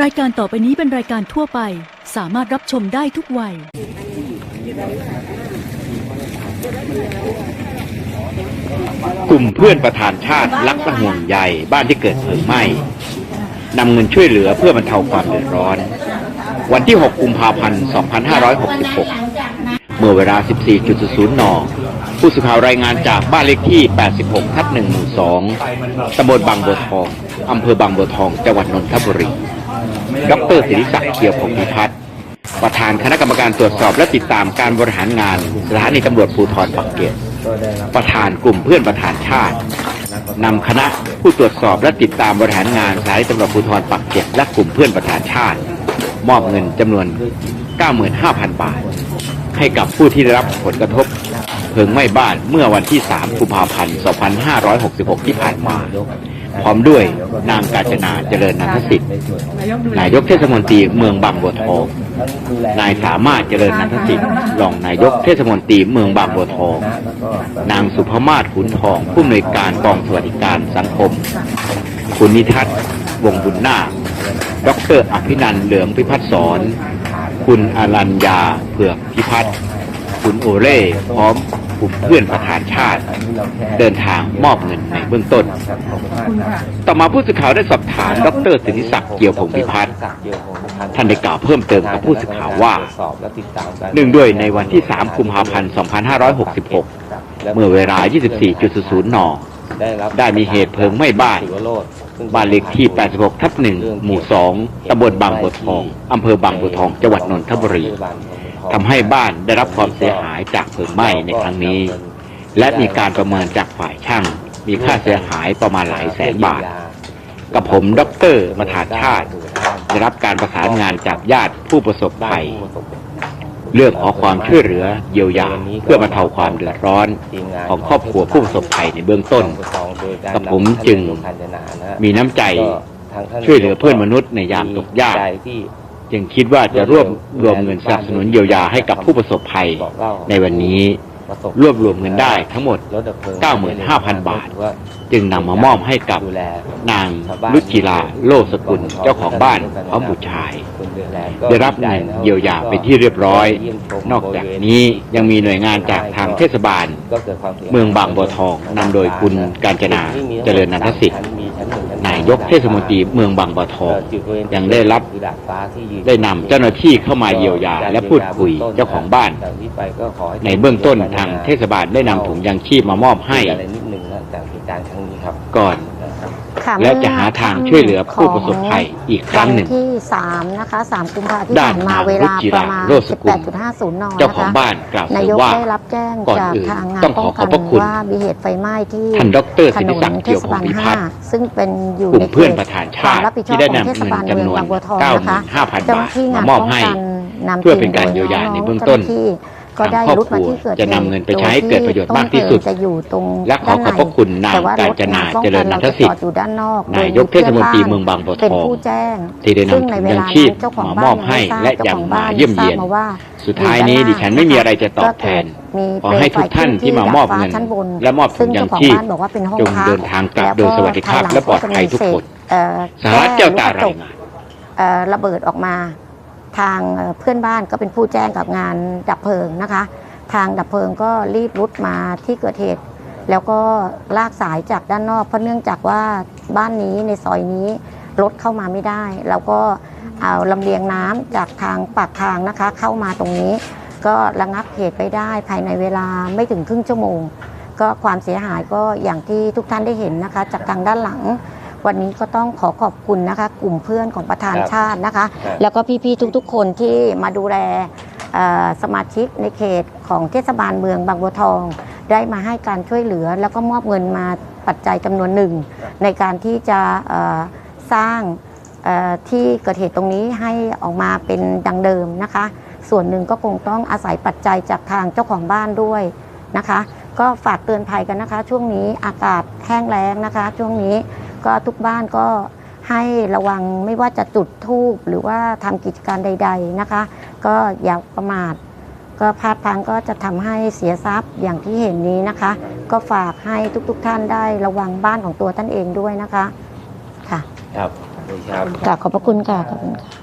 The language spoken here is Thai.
รายการต่อไปนี้เป็นรายการทั่วไป สามารถรับชมได้ทุกวัย กลุ่มเพื่อนประธานชาติรักและห่วงใยบ้านที่เกิดเพลิงไหม้นำเงินช่วยเหลือเพื่อบรรเทาความเดือดร้อน วันที่ 6 กุมภาพันธ์ 2566 เมื่อเวลา 14.00 น ผู้สื่อข่าวรายงานจากบ้านเลขที่ 86 ทับ1หมู่ 2ตำบลบางบัวทอง อำเภอบางบัวทอง จังหวัดนนทบุรี ดรศิริศักดิ์เขียวพงพิพัฒน์ประธานคณะกรรมการตรวจสอบและติดตามการบริหารงานสถานีตำรวจภูธรปักเกร็ดประธานกลุ่มเพื่อนประธานชาตินำคณะผู้ตรวจสอบและติดตามบริหารงานสถานีตำรวจภูธรปักเกร็ดและกลุ่มเพื่อนประธานชาติ มอบเงินจำนวน 95,000 บาท ให้กับผู้ที่ได้รับผลกระทบ เพลิงไหม้บ้านเมื่อวันที่ 3 กุมภาพันธ์ 2566 ที่ผ่านมา พร้อมด้วยนางกาญจนาเจริญนันทสิทธิ์ นายกเทศมนตรีเมืองบางบัวทอง นายสามารถเจริญนันทสิทธิ์รองนายกเทศมนตรีเมืองบางบัวทอง นางสุภมาศขุนทอง ผู้อำนวยการกองสวัสดิการสังคม คุณนิทัศน์วงบุญนาคดรอภินันท์เหลืองพิพัฒน์สอน คุณอรัญญาเผือกพิพัฒน์คุณโอเล่พร้อม กลุ่มเพื่อนประธานชาติ เดินทางมอบเงินในเบื้องต้น ต่อมาผู้สื่อข่าวได้สอบถามดรสิทธิศักดิ์เกียวพงศ์พิพัฒน์ท่านได้กล่าวเพิ่มเติมกับผู้สื่อข่าวว่าเนื่องด้วยในวันที่ 3 กุมภาพันธ์ 2566 เมื่อเวลา 24.00 น ได้มีเหตุเพลิงไหม้บ้านบ้านเลขที่ 86 ทับ 1 หมู่ 2 ตำบลบางบัวทอง อำเภอบางบัวทอง จังหวัดนนทบุรี ทำให้บ้านได้รับความเสียหายจากเพลิงไหม้ในครั้งนี้ และมีการประเมินจากฝ่ายช่าง มีค่าเสียหายประมาณหลายแสนบาท กับผมดรมาถาชาติ ได้รับการประสานงานจากญาติผู้ประสบภัย เรื่องขอความช่วยเหลือเยียวยาเพื่อบรรเทาความเดือดร้อนของครอบครัวผู้ประสบภัยในเบื้องต้นกับผมจึงมีน้ำใจช่วยเหลือเพื่อนมนุษย์ในยามตกยาก จึงคิดว่าจะรวบรวมเงินสนับสนุนเยียวยาให้กับผู้ประสบภัย ในวันนี้รวบรวมเงินได้ทั้งหมด 95,000 บาท จึงนำมามอบให้กับนางลุจิลาโลสกุลเจ้าของบ้านพร้อมบุตรชาย ได้รับเงินเยียวยาเป็นที่เรียบร้อย นอกจากนี้ยังมีหน่วยงานจากทางเทศบาล เมืองบางบัวทองนำโดยคุณกาญจนาเจริญนันทสิทธิ์ นายกเทศมนตรีเมืองบางบัวทองยังได้รับได้นำเจ้าหน้าที่เข้ามาเยียวยา และพูดคุยเจ้าของบ้าน ในเบื้องต้นทางเทศบาลได้นำถุงยางชีพมามอบให้อะไรนิดนึงนะจากเหตุการณ์ครั้งนี้ครับก่อน ค่ะและจะหาทางช่วยเหลือผู้ประสบภัยอีกครั้งหนึ่งวันที่3นะคะ3กุมภาพันธ์ที่ด้านผ่านมานางเวลารุจิปราระมาณโรสกุล18.50นเจ้าของนะคะบ้านกล่าวเสนาริยมกว่าได้รับแจ้งก่อนจากอื่นทางงานต้องขป้อองขอบกัพระคุณว่ามีเหตุไฟไหม้ที่ท่านดรถสินรินศักดิ์เทเกี่ยวศพบางลพิพัฒน์5ซึ่งเป็นอยู่กลุ่ในมเพื่อนประธานชาติควมรับผิดชอบที่ได้ของนำเทศบาลเงินเมืองจำนวนบางบัวทองนะคะ95,000เจ้าหน้าที่งานบาทป้องมามอบให้กันนำเพื่อเป็นการเยียวยาในเบื้องต้นจ้าหาที่ ก็ได้ทางครอบรุดมาครัวที่เกิดจะนำเงินไปใช้ให้เกิดประโยชน์มากที่สุดต้นเพลิงจะอยู่ตรงและขอขอบพระคุณนางแต่ว่ารถกาญจนาป้องเจริญนันทสิทธิ์เราจะจอดอยู่ด้านนอกนายกเทศมนตรีเมืองบางบัวทองเป็นผู้แจ้งที่ได้นำซึ่งในเวลาถุงยางชีพนั้นเจ้าของมามบ้าอนบให้ยังและไม่ทราบยังจ้ขอมาบ้นเยี่ยมเยียนทราบาว่าสุดท้ายนี้ดิฉันไม่มีอะไรจะตอบแทนมีขอให้ทุกท่านที่มามอบเงินชั้นบนและมอบถุซึ่งงยาเจ้างของชีพบ้านบอกว่าเป็นห้องจงพักเดินทางกลับแวโดยสวัสดิภาพและปลอดภัยทุกคนเอ่อสหรัฐแก้วตารายงาน เอ่อระเบิดออกมา ทางเพื่อนบ้านก็เป็นผู้แจ้งกับงานดับเพลิงนะคะ ทางดับเพลิงก็รีบรุดมาที่เกิดเหตุ แล้วก็ลากสายจากด้านนอก เพราะเนื่องจากว่าบ้านนี้ในซอยนี้รถเข้ามาไม่ได้เราก็เอาลำเลียงน้ำจากทางปากทางนะคะ เข้ามาตรงนี้ ก็ระงับเหตุไปได้ภายในเวลาไม่ถึงครึ่งชั่วโมง ก็ความเสียหายก็อย่างที่ทุกท่านได้เห็นนะคะ จากทางด้านหลัง วันนี้ก็ต้องขอขอบคุณนะคะ กลุ่มเพื่อนของประธานครับชาตินะคะครับแล้วก็พี่ๆทุกๆ คนที่มาดูแลเอ่อสมาชิกในเขตของเทศบาลเมืองบางบัวทอง ได้มาให้การช่วยเหลือ แล้วก็มอบเงินมาปัจจัยจำนวนหนึ่ง ในการที่จะเอ่อสร้างเอ่อที่เกิดเหตุตรงนี้ให้ออกมาเป็นดังเดิมนะคะ ส่วนหนึ่งก็คงต้องอาศัยปัจจัยจากทางเจ้าของบ้านด้วยนะคะ ก็ฝากเตือนภัยกันนะคะ ช่วงนี้อากาศแห้งแล้งนะคะ ช่วงนี้ ก็ทุกบ้านก็ให้ระวังไม่ว่าจะจุดธูปหรือว่าทำกิจการใด ๆนะคะ ก็อย่าประมาท ก็พลาดพลังก็จะทำให้เสียทรัพย์อย่างที่เห็นนี้นะคะ ก็ฝากให้ทุกๆท่านได้ระวังบ้านของตัวท่านเองด้วยนะคะ ค่ะ ครับขอบคุณครับค่ะขอบพระคุณค่ะขอบคุณค่ะ